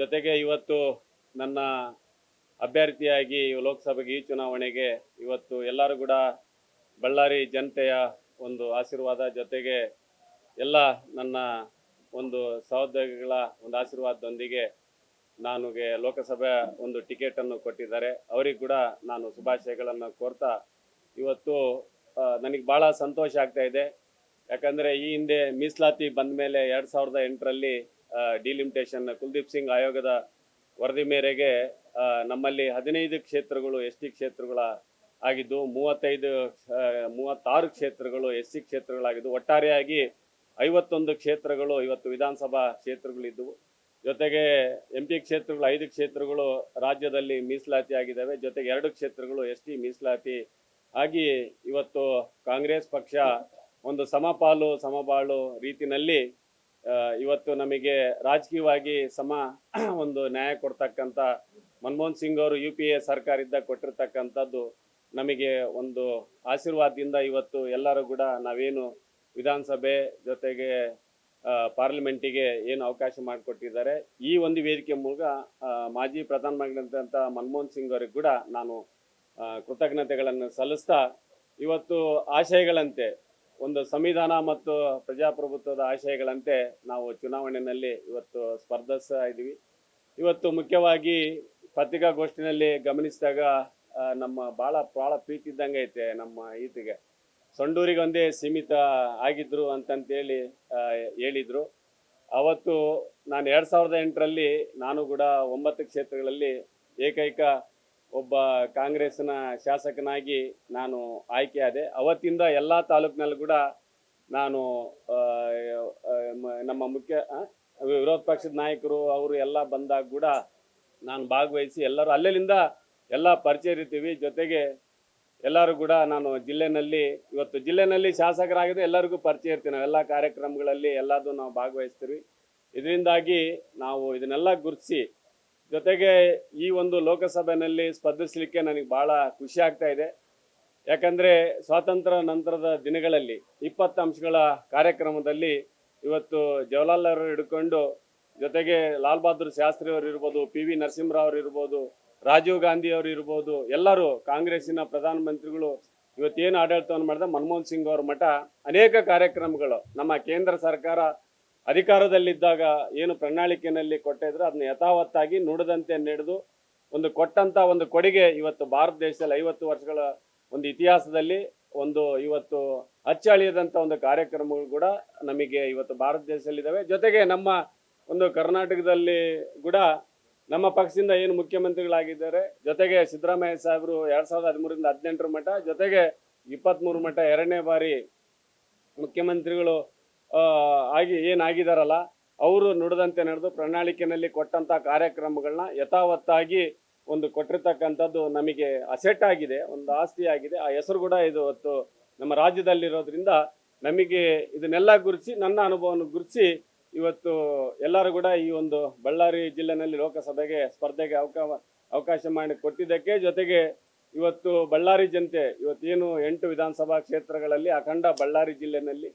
ಜೊತೆಗೆ ಇವತ್ತು ನನ್ನ ಅಭ್ಯರ್ಥಿಯಾಗಿ ಲೋಕಸಭೆಗೆ ಈ ಚುನಾವಣೆಗೆ ಇವತ್ತು ಎಲ್ಲರೂ ಕೂಡ ಬಳ್ಳಾರಿ ಜನತೆಯ ಒಂದು ಆಶೀರ್ವಾದ ಜೊತೆಗೆ ಎಲ್ಲ ನನ್ನ ಒಂದು ಸಹೋದ್ಯೋಗಿಗಳ ಒಂದು ಆಶೀರ್ವಾದದೊಂದಿಗೆ ನನಗೆ ಲೋಕಸಭೆ ಒಂದು ಟಿಕೆಟನ್ನು ಕೊಟ್ಟಿದ್ದಾರೆ. ಅವರಿಗೆ ಕೂಡ ನಾನು ಶುಭಾಶಯಗಳನ್ನು ಕೋರ್ತಾ ಇವತ್ತು ನನಗೆ ಭಾಳ ಸಂತೋಷ ಆಗ್ತಾ ಇದೆ. ಯಾಕಂದರೆ ಈ ಹಿಂದೆ ಮೀಸಲಾತಿ ಬಂದ ಮೇಲೆ ಎರಡು ಸಾವಿರದ ಎಂಟರಲ್ಲಿ ಡಿಲಿಮಿಟೇಷನ್ ಕುಲ್ದೀಪ್ ಸಿಂಗ್ ಆಯೋಗದ ವರದಿ ಮೇರೆಗೆ ನಮ್ಮಲ್ಲಿ ಹದಿನೈದು ಕ್ಷೇತ್ರಗಳು ಎಸ್ ಟಿ ಕ್ಷೇತ್ರಗಳ ಆಗಿದ್ದು, ಮೂವತ್ತೈದು ಮೂವತ್ತಾರು ಕ್ಷೇತ್ರಗಳು ಎಸ್ ಸಿ ಕ್ಷೇತ್ರಗಳಾಗಿದ್ದು, ಒಟ್ಟಾರೆಯಾಗಿ ಐವತ್ತೊಂದು ಕ್ಷೇತ್ರಗಳು ಇವತ್ತು ವಿಧಾನಸಭಾ ಕ್ಷೇತ್ರಗಳಿದ್ದವು. ಜೊತೆಗೆ ಎಂ ಪಿ ಕ್ಷೇತ್ರಗಳು ಐದು ಕ್ಷೇತ್ರಗಳು ರಾಜ್ಯದಲ್ಲಿ ಮೀಸಲಾತಿ ಆಗಿದ್ದಾವೆ. ಜೊತೆಗೆ ಎರಡು ಕ್ಷೇತ್ರಗಳು ಎಸ್ ಟಿ ಮೀಸಲಾತಿ ಆಗಿ ಇವತ್ತು ಕಾಂಗ್ರೆಸ್ ಪಕ್ಷ ಒಂದು ಸಮಪಾಲು, ಸಮಬಾಳು ರೀತಿನಲ್ಲಿ ಇವತ್ತು ನಮಗೆ ರಾಜಕೀಯವಾಗಿ ಸಮ ಒಂದು ನ್ಯಾಯ ಕೊಡ್ತಕ್ಕಂಥ ಮನಮೋಹನ್ ಸಿಂಗ್ ಅವರು ಯು ಪಿ ಎ ಸರ್ಕಾರದಿಂದ ಕೊಟ್ಟಿರ್ತಕ್ಕಂಥದ್ದು ನಮಗೆ ಒಂದು ಆಶೀರ್ವಾದದಿಂದ ಇವತ್ತು ಎಲ್ಲರೂ ಕೂಡ ನಾವೇನು ವಿಧಾನಸಭೆ ಜೊತೆಗೆ ಪಾರ್ಲಿಮೆಂಟಿಗೆ ಏನು ಅವಕಾಶ ಮಾಡಿಕೊಟ್ಟಿದ್ದಾರೆ. ಈ ಒಂದು ವೇದಿಕೆ ಮೂಲಕ ಮಾಜಿ ಪ್ರಧಾನಮಂತ್ರಿಯಾದಂಥ ಮನಮೋಹನ್ ಸಿಂಗ್ ಅವರಿಗೆ ಕೂಡ ನಾನು ಕೃತಜ್ಞತೆಗಳನ್ನು ಸಲ್ಲಿಸ್ತಾ ಇವತ್ತು ಆಶಯಗಳಂತೆ ಒಂದು ಸಂವಿಧಾನ ಮತ್ತು ಪ್ರಜಾಪ್ರಭುತ್ವದ ಆಶಯಗಳಂತೆ ನಾವು ಚುನಾವಣೆಯಲ್ಲಿ ಇವತ್ತು ಸ್ಪರ್ಧಿಸ್ತಾ ಇದ್ದೀವಿ. ಇವತ್ತು ಮುಖ್ಯವಾಗಿ ಪತ್ರಿಕಾಗೋಷ್ಠಿನಲ್ಲಿ ಗಮನಿಸಿದಾಗ ನಮ್ಮ ಭಾಳ ಭಾಳ ಪ್ರೀತಿ ಇದ್ದಂಗೆ ಐತೆ ನಮ್ಮ ಈತಿಗೆ. ಸಂಡೂರಿಗೆ ಒಂದೇ ಸೀಮಿತ ಆಗಿದ್ರು ಅಂತಂತೇಳಿ ಹೇಳಿದ್ರು. ಅವತ್ತು ನಾನು ಎರಡು ಸಾವಿರದ ಎಂಟರಲ್ಲಿ ನಾನು ಕೂಡ ಒಂಬತ್ತು ಕ್ಷೇತ್ರಗಳಲ್ಲಿ ಏಕೈಕ ಒಬ್ಬ ಕಾಂಗ್ರೆಸ್ನ ಶಾಸಕನಾಗಿ ನಾನು ಆಯ್ಕೆಯಾದೆ ಅವತ್ತಿಂದ ಎಲ್ಲ ತಾಲೂಕಿನಲ್ಲೂ ಕೂಡ ನಾನು ನಮ್ಮ ಮುಖ್ಯ ವಿರೋಧ ಪಕ್ಷದ ನಾಯಕರು ಅವರು ಎಲ್ಲ ಬಂದಾಗ ಕೂಡ ನಾನು ಭಾಗವಹಿಸಿ ಎಲ್ಲರೂ ಅಲ್ಲಿಂದ ಎಲ್ಲ ಪರಿಚಯ ಇರ್ತೀವಿ. ಜೊತೆಗೆ ಎಲ್ಲರೂ ಕೂಡ ನಾನು ಜಿಲ್ಲೆನಲ್ಲಿ, ಇವತ್ತು ಜಿಲ್ಲೆನಲ್ಲಿ ಶಾಸಕರಾಗಿದ್ದು ಎಲ್ಲರಿಗೂ ಪರಿಚಯ ಇರ್ತೀವಿ. ನಾವೆಲ್ಲ ಕಾರ್ಯಕ್ರಮಗಳಲ್ಲಿ ಎಲ್ಲದೂ ನಾವು ಭಾಗವಹಿಸ್ತೀವಿ. ಇದರಿಂದಾಗಿ ನಾವು ಇದನ್ನೆಲ್ಲ ಗುರುತಿಸಿ ಜೊತೆಗೆ ಈ ಒಂದು ಲೋಕಸಭೆಯಲ್ಲಿ ಸ್ಪರ್ಧಿಸಲಿಕ್ಕೆ ನನಗೆ ಭಾಳ ಖುಷಿ ಆಗ್ತಾ ಇದೆ. ಯಾಕಂದರೆ ಸ್ವಾತಂತ್ರ್ಯ ನಂತರದ ದಿನಗಳಲ್ಲಿ ಇಪ್ಪತ್ತು ಅಂಶಗಳ ಕಾರ್ಯಕ್ರಮದಲ್ಲಿ ಇವತ್ತು ಜವಹರ್ಲಾಲ್ ಅವರು ಹಿಡ್ಕೊಂಡು ಜೊತೆಗೆ ಲಾಲ್ ಬಹದ್ದೂರ್ ಶಾಸ್ತ್ರಿ ಅವರು ಇರ್ಬೋದು, ಪಿ ವಿ ನರಸಿಂಹರಾವ್ ಅವರು ಇರ್ಬೋದು, ರಾಜೀವ್ ಗಾಂಧಿ ಅವರು ಇರ್ಬೋದು, ಎಲ್ಲರೂ ಕಾಂಗ್ರೆಸ್ಸಿನ ಪ್ರಧಾನಮಂತ್ರಿಗಳು ಇವತ್ತೇನು ಆಡಳಿತವನ್ನು ಮಾಡಿದ ಮನಮೋಹನ್ ಸಿಂಗ್ ಅವ್ರ ಮಠ ಅನೇಕ ಕಾರ್ಯಕ್ರಮಗಳು ನಮ್ಮ ಕೇಂದ್ರ ಸರ್ಕಾರ ಅಧಿಕಾರದಲ್ಲಿದ್ದಾಗ ಏನು ಪ್ರಣಾಳಿಕೆಯಲ್ಲಿ ಕೊಟ್ಟಿದ್ರು, ಅದನ್ನ ಯಥಾವತ್ತಾಗಿ ನುಡಿದಂತೆ ನಡೆದು, ಒಂದು ಕೊಟ್ಟಂತ ಒಂದು ಕೊಡುಗೆ ಇವತ್ತು ಭಾರತ ದೇಶದಲ್ಲಿ ಐವತ್ತು ವರ್ಷಗಳ ಒಂದು ಇತಿಹಾಸದಲ್ಲಿ, ಒಂದು ಇವತ್ತು ಅಚ್ಚಳಿಯದಂತ ಒಂದು ಕಾರ್ಯಕ್ರಮಗಳು ಕೂಡ ನಮಗೆ ಇವತ್ತು ಭಾರತ ದೇಶದಲ್ಲಿದ್ದಾವೆ. ಜೊತೆಗೆ ನಮ್ಮ ಒಂದು ಕರ್ನಾಟಕದಲ್ಲಿ ಕೂಡ ನಮ್ಮ ಪಕ್ಷದಿಂದ ಏನು ಮುಖ್ಯಮಂತ್ರಿಗಳಾಗಿದ್ದಾರೆ, ಜೊತೆಗೆ ಸಿದ್ದರಾಮಯ್ಯ ಸಾಹೇಬರು ಎರಡ್ ಸಾವಿರದ ಹದಿಮೂರಿಂದ ಹದಿನೆಂಟರ ಮಠ, ಜೊತೆಗೆ ಇಪ್ಪತ್ತ್ಮೂರು ಮಠ ಎರಡನೇ ಬಾರಿ ಮುಖ್ಯಮಂತ್ರಿಗಳು ಆಗಿ ಏನಾಗಿದಾರಲ್ಲ, ಅವರು ನುಡಿದಂತೆ ನಡೆದು ಪ್ರಣಾಳಿಕೆಯಲ್ಲಿ ಕೊಟ್ಟಂತ ಕಾರ್ಯಕ್ರಮಗಳನ್ನ ಯಥಾವತ್ತಾಗಿ ಒಂದು ಕೊಟ್ಟಿರ್ತಕ್ಕಂಥದ್ದು ನಮಗೆ ಅಸೆಟ್ ಆಗಿದೆ, ಒಂದು ಆಸ್ತಿ ಆಗಿದೆ. ಆ ಹೆಸರು ಕೂಡ ಇದು ಹೊತ್ತು ನಮ್ಮ ರಾಜ್ಯದಲ್ಲಿರೋದ್ರಿಂದ ನಮಗೆ ಇದನ್ನೆಲ್ಲ ಗುರುಸಿ ನನ್ನ ಅನುಭವವನ್ನು ಗುರುಸಿ ಇವತ್ತು ಎಲ್ಲರೂ ಕೂಡ ಈ ಒಂದು ಬಳ್ಳಾರಿ ಜಿಲ್ಲೆನಲ್ಲಿ ಲೋಕಸಭೆಗೆ ಸ್ಪರ್ಧೆಗೆ ಅವಕಾಶ ಅವಕಾಶ ಮಾಡಿ ಕೊಟ್ಟಿದ್ದಕ್ಕೆ ಜೊತೆಗೆ ಇವತ್ತು ಬಳ್ಳಾರಿ ಜನತೆ ಇವತ್ತೇನು ಎಂಟು ವಿಧಾನಸಭಾ ಕ್ಷೇತ್ರಗಳಲ್ಲಿ ಅಖಂಡ ಬಳ್ಳಾರಿ ಜಿಲ್ಲೆನಲ್ಲಿ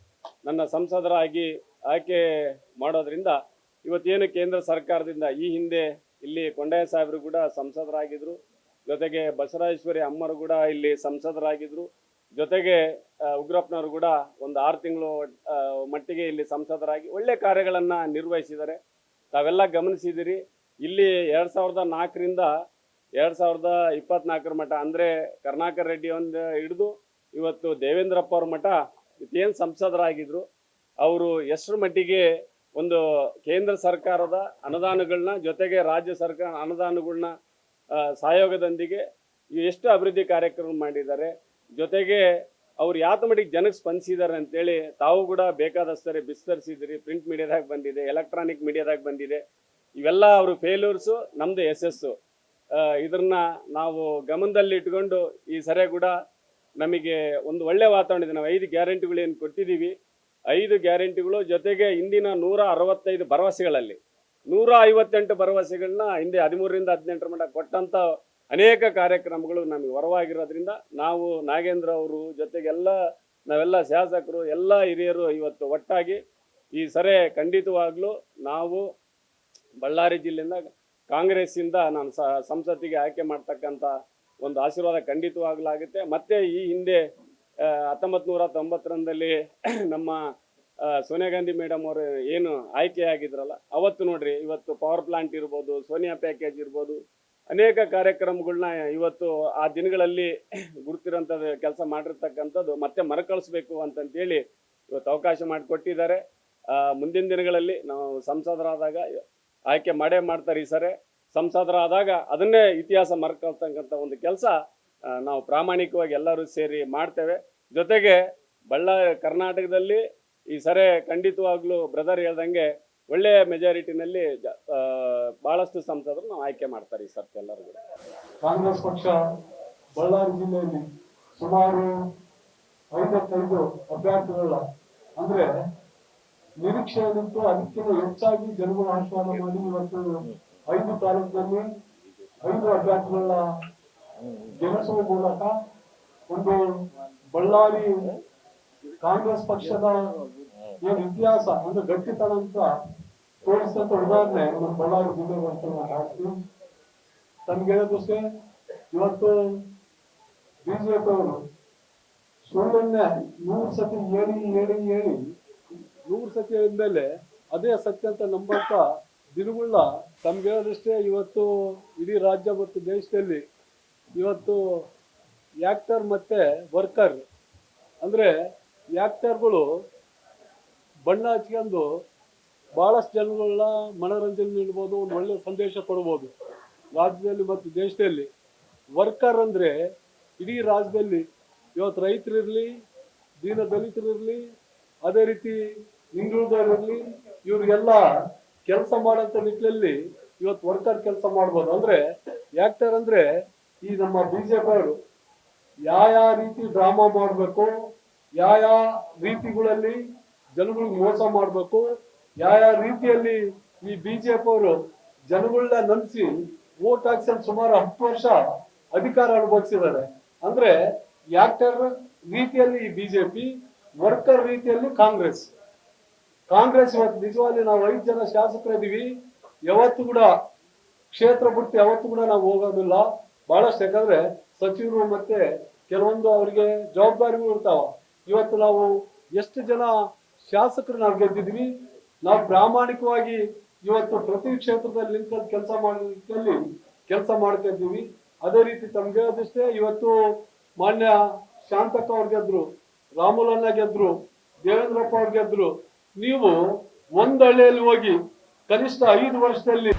ನನ್ನ ಸಂಸದರಾಗಿ ಆಯ್ಕೆ ಮಾಡೋದ್ರಿಂದ ಇವತ್ತೇನು ಕೇಂದ್ರ ಸರ್ಕಾರದಿಂದ ಈ ಹಿಂದೆ ಇಲ್ಲಿ ಕೊಂಡಯ್ಯ ಸಾಹೇಬರು ಕೂಡ ಸಂಸದರಾಗಿದ್ದರು ಜೊತೆಗೆ ಬಸವರಾಜೇಶ್ವರಿ ಅಮ್ಮರು ಕೂಡ ಇಲ್ಲಿ ಸಂಸದರಾಗಿದ್ದರು ಜೊತೆಗೆ ಉಗ್ರಪ್ಪನವರು ಕೂಡ ಒಂದು ಆರು ತಿಂಗಳು ಮಟ್ಟಿಗೆ ಇಲ್ಲಿ ಸಂಸದರಾಗಿ ಒಳ್ಳೆ ಕಾರ್ಯಗಳನ್ನು ನಿರ್ವಹಿಸಿದ್ದಾರೆ. ತಾವೆಲ್ಲ ಗಮನಿಸಿದಿರಿ, ಇಲ್ಲಿ ಎರಡು ಸಾವಿರದ ನಾಲ್ಕರಿಂದ ಎರಡು ಸಾವಿರದ ಇಪ್ಪತ್ನಾಲ್ಕರ ಮಠ, ಅಂದರೆ ಕರ್ನಾಕರ್ ರೆಡ್ಡಿ ಒಂದು ಹಿಡಿದು ಇವತ್ತು ದೇವೇಂದ್ರಪ್ಪ ಅವ್ರ ಮಠ ಏನು ಸಂಸದರಾಗಿದ್ರು, ಅವರು ಎಷ್ಟರ ಮಟ್ಟಿಗೆ ಒಂದು ಕೇಂದ್ರ ಸರ್ಕಾರದ ಅನುದಾನಗಳನ್ನ ಜೊತೆಗೆ ರಾಜ್ಯ ಸರ್ಕಾರ ಅನುದಾನಗಳನ್ನ ಸಹಯೋಗದೊಂದಿಗೆ ಎಷ್ಟು ಅಭಿವೃದ್ಧಿ ಕಾರ್ಯಕ್ರಮ ಮಾಡಿದ್ದಾರೆ. ಜೊತೆಗೆ ಅವ್ರು ಯಾತ ಮಟ್ಟಿಗೆ ಜನಕ್ಕೆ ಸ್ಪಂದಿಸಿದ್ದಾರೆ ಅಂತೇಳಿ ತಾವು ಕೂಡ ಬೇಕಾದಷ್ಟರೆ ಬಿಸ್ತರಿಸಿದ್ರಿ. ಪ್ರಿಂಟ್ ಮೀಡಿಯಾದಾಗ ಬಂದಿದೆ, ಎಲೆಕ್ಟ್ರಾನಿಕ್ ಮೀಡಿಯಾದಾಗ ಬಂದಿದೆ. ಇವೆಲ್ಲ ಅವರು ಫೇಲ್ಯೂರ್ಸು ನಮ್ಮದು ಯಶಸ್ಸು. ಇದನ್ನ ನಾವು ಗಮನದಲ್ಲಿ ಇಟ್ಕೊಂಡು ಈ ಸರಿ ಕೂಡ ನಮಗೆ ಒಂದು ಒಳ್ಳೆ ವಾತಾವರಣ ಇದೆ. ನಾವು ಐದು ಗ್ಯಾರಂಟಿಗಳು ಏನು ಕೊಟ್ಟಿದ್ದೀವಿ. ಐದು ಗ್ಯಾರಂಟಿಗಳು ಜೊತೆಗೆ ಇಂದಿನ ನೂರ ಅರವತ್ತೈದು ಭರವಸೆಗಳಲ್ಲಿ. ನೂರ ಐವತ್ತೆಂಟು ಭರವಸೆಗಳನ್ನ ಹಿಂದೆ ಹದಿಮೂರರಿಂದ ಹದಿನೆಂಟರ ಮಟ್ಟ ಕೊಟ್ಟಂತ ಅನೇಕ ಕಾರ್ಯಕ್ರಮಗಳು ನಮಗೆ ಹೊರವಾಗಿರೋದ್ರಿಂದ ನಾವು ನಾಗೇಂದ್ರ ಅವರು ಜೊತೆಗೆಲ್ಲ ನಾವೆಲ್ಲ ಶಾಸಕರು, ಎಲ್ಲ ಹಿರಿಯರು ಇವತ್ತು ಒಟ್ಟಾಗಿ ಈ ಸರೆ ಖಂಡಿತವಾಗ್ಲೂ ನಾವು ಬಳ್ಳಾರಿ ಜಿಲ್ಲೆಯಿಂದ ಕಾಂಗ್ರೆಸ್ಸಿಂದ ನಾನು ಸಂಸತ್ತಿಗೆ ಆಯ್ಕೆ ಮಾಡ್ತಕ್ಕಂಥ ಒಂದು ಆಶೀರ್ವಾದ ಖಂಡಿತವಾಗ್ಲಾಗುತ್ತೆ. ಮತ್ತೆ ಈ ಹಿಂದೆ ಹತ್ತೊಂಬತ್ತು ನೂರ ತೊಂಬತ್ತರಂದಲ್ಲಿ ನಮ್ಮ ಸೋನಿಯಾ ಗಾಂಧಿ ಮೇಡಮ್ ಅವರು ಏನು ಆಯ್ಕೆ ಆಗಿದ್ರಲ್ಲ, ಅವತ್ತು ನೋಡ್ರಿ, ಇವತ್ತು ಪವರ್ ಪ್ಲಾಂಟ್ ಇರ್ಬೋದು, ಸೋನಿಯಾ ಪ್ಯಾಕೇಜ್ ಇರ್ಬೋದು, ಅನೇಕ ಕಾರ್ಯಕ್ರಮಗಳನ್ನ ಇವತ್ತು ಆ ದಿನಗಳಲ್ಲಿ ಗುರುತಿರೋಂಥದ್ದು ಕೆಲಸ ಮಾಡಿರ್ತಕ್ಕಂಥದ್ದು ಮತ್ತೆ ಮರುಕಳಿಸ್ಬೇಕು ಅಂತಂತೇಳಿ ಇವತ್ತು ಅವಕಾಶ ಮಾಡಿಕೊಟ್ಟಿದ್ದಾರೆ. ಮುಂದಿನ ದಿನಗಳಲ್ಲಿ ನಾವು ಸಂಸದರಾದಾಗ ಆಯ್ಕೆ ಮಾಡೇ ಮಾಡ್ತಾರೆ ಈ ಸರಿ. ಸಂಸದರಾದಾಗ ಅದನ್ನೇ ಇತಿಹಾಸ ಮರ್ಕೊಳ್ತಕ್ಕಂಥ ಒಂದು ಕೆಲಸ ನಾವು ಪ್ರಾಮಾಣಿಕವಾಗಿ ಎಲ್ಲರೂ ಸೇರಿ ಮಾಡ್ತೇವೆ. ಜೊತೆಗೆ ಬಳ್ಳಾರಿ ಕರ್ನಾಟಕದಲ್ಲಿ ಈ ಸರಿ ಖಂಡಿತವಾಗ್ಲೂ ಬ್ರದರ್ ಹೇಳ್ದಂಗೆ ಒಳ್ಳೆಯ ಮೆಜಾರಿಟಿನಲ್ಲಿ ಬಹಳಷ್ಟು ಸಂಸದರು ನಾವು ಆಯ್ಕೆ ಮಾಡ್ತಾರೆ ಈ ಸರ್ತಿ ಎಲ್ಲರೂ ಕೂಡ. ಕಾಂಗ್ರೆಸ್ ಪಕ್ಷ ಬಳ್ಳಾರಿ ಜಿಲ್ಲೆಯಲ್ಲಿ ಸುಮಾರು ಐವತ್ತೈದು ಅಭ್ಯರ್ಥಿಗಳ, ಅಂದ್ರೆ ನಿರೀಕ್ಷೆ ಅದಕ್ಕಿಂತ ಹೆಚ್ಚಾಗಿ ಜನಗಳು ಆಹ್ವಾನ ಮಾಡಿ ಇವತ್ತು ಐದು ತಾಲೂಕಿನಲ್ಲಿ ಐದು ಅಭ್ಯರ್ಥಿಗಳನ್ನ ಗೆಲ್ಲಿಸುವ ಮೂಲಕ ಒಂದು ಬಳ್ಳಾರಿ ಕಾಂಗ್ರೆಸ್ ಪಕ್ಷದ ಏನು ಇತಿಹಾಸ, ಒಂದು ಗಟ್ಟಿತನ ಅಂತ ತೋರಿಸಿದಂತ ಉದಾಹರಣೆ ನಮ್ಮ ಬಳ್ಳಾರಿ ಜಿಲ್ಲೆ ಕಾಣ್ತೀವಿ ತಮ್ಗೆ ಇವತ್ತು ಬಿಜೆಪಿ ಅವರು ಸುಳ್ಳನ್ನೇ ನೂರು ಸತಿ ಹೇಳಿ ಹೇಳಿ ಹೇಳಿ, ನೂರು ಸತಿ ಹೇಳಿದ್ಮೇಲೆ ಅದೇ ಸತ್ಯ ಅಂತ ನಂಬಂತ ದಿನಗಳನ್ನ ತಮ್ಗೆ ಹೇಳೋದಷ್ಟೇ ಇವತ್ತು ಇಡೀ ರಾಜ್ಯ ಮತ್ತು ದೇಶದಲ್ಲಿ ಇವತ್ತು ಯಾಕ್ಟರ್ ಮತ್ತೆ ವರ್ಕರ್ ಅಂದ್ರೆ ಯಾಕ್ಟರ್ಗಳು ಬಣ್ಣ ಹಚ್ಕೊಂಡು ಬಹಳಷ್ಟು ಜನಗಳನ್ನ ಮನೋರಂಜನೆ ನೀಡ್ಬೋದು, ಒಂದು ಒಳ್ಳೆ ಸಂದೇಶ ಕೊಡ್ಬೋದು ರಾಜ್ಯದಲ್ಲಿ ಮತ್ತು ದೇಶದಲ್ಲಿ. ವರ್ಕರ್ ಅಂದ್ರೆ ಇಡೀ ರಾಜ್ಯದಲ್ಲಿ ಇವತ್ತು ರೈತರಿರಲಿ ದೀನ ದಲಿತರಿರಲಿ ಅದೇ ರೀತಿ ಹಿಂದುಳಿದವರಿರಲಿ ಇವ್ರಿಗೆಲ್ಲ ಕೆಲಸ ಮಾಡೋಂಥ ನಿಟ್ಟಿನಲ್ಲಿ ಇವತ್ತು ವರ್ಕರ್ ಕೆಲಸ ಮಾಡ್ಬೋದು. ಅಂದ್ರೆ ಯಾಕ್ಟರ್ ಅಂದ್ರೆ ಈ ನಮ್ಮ ಬಿಜೆಪಿ ಅವರು ಯಾವ ಯಾವ ರೀತಿ ಡ್ರಾಮಾ ಮಾಡಬೇಕು ಯಾವ ಯಾವ ರೀತಿಗಳಲ್ಲಿ ಜನಗಳಿಗೆ ಮೋಸ ಮಾಡಬೇಕು ಯಾವ ಯಾವ ರೀತಿಯಲ್ಲಿ ಈ ಬಿಜೆಪಿ ಅವರು ಜನಗಳನ್ನ ನಂಬಿಸಿ ವೋಟ್ ಹಾಕ್ಸಲ್ ಸುಮಾರು ಹತ್ತು ವರ್ಷ ಅಧಿಕಾರ ಅನುಭವಿಸಿದ್ದಾರೆ. ಅಂದ್ರೆ ಯಾಕ್ಟರ್ ರೀತಿಯಲ್ಲಿ ಈ ಬಿಜೆಪಿ ವರ್ಕರ್ ರೀತಿಯಲ್ಲಿ ಕಾಂಗ್ರೆಸ್. ಕಾಂಗ್ರೆಸ್ ಇವತ್ತು ನಿಜವಾಗಿ ನಾವು ಐದು ಜನ ಶಾಸಕರಿದ್ದೀವಿ. ಯಾವತ್ತು ಕೂಡ ಕ್ಷೇತ್ರ ಬಿಟ್ಟು ಯಾವತ್ತು ಕೂಡ ನಾವು ಹೋಗೋದಿಲ್ಲ. ಬಹಳಷ್ಟು ಯಾಕಂದ್ರೆ ಸಚಿವರು ಮತ್ತೆ ಕೆಲವೊಂದು ಅವರಿಗೆ ಜವಾಬ್ದಾರಿಗಳು ಇರ್ತಾವ. ಇವತ್ತು ನಾವು ಎಷ್ಟು ಜನ ಶಾಸಕರು ನಾವು ಗೆದ್ದಿದ್ವಿ ನಾವು ಪ್ರಾಮಾಣಿಕವಾಗಿ ಇವತ್ತು ಪ್ರತಿ ಕ್ಷೇತ್ರದಲ್ಲಿ ನಿಂತ ಕೆಲಸ ಮಾಡಲಿಕ್ಕೆ ಕೆಲಸ ಮಾಡ್ತಿದ್ದೀವಿ ಅದೇ ರೀತಿ ತಮ್ಗೆ ಅದಷ್ಟೇ ಇವತ್ತು ಮಾನ್ಯ ಶಾಂತಕ್ಕ ಅವ್ರು ಗೆದ್ರು ರಾಮುಲನ್ನ ಗೆದ್ರು, ದೇವೇಂದ್ರಪ್ಪ ಅವ್ರು ಗೆದ್ರು ನೀವು ಒಂದಳ್ಳಿಯಲ್ಲಿ ಹೋಗಿ ಕನಿಷ್ಠ ಐದು ವರ್ಷದಲ್ಲಿ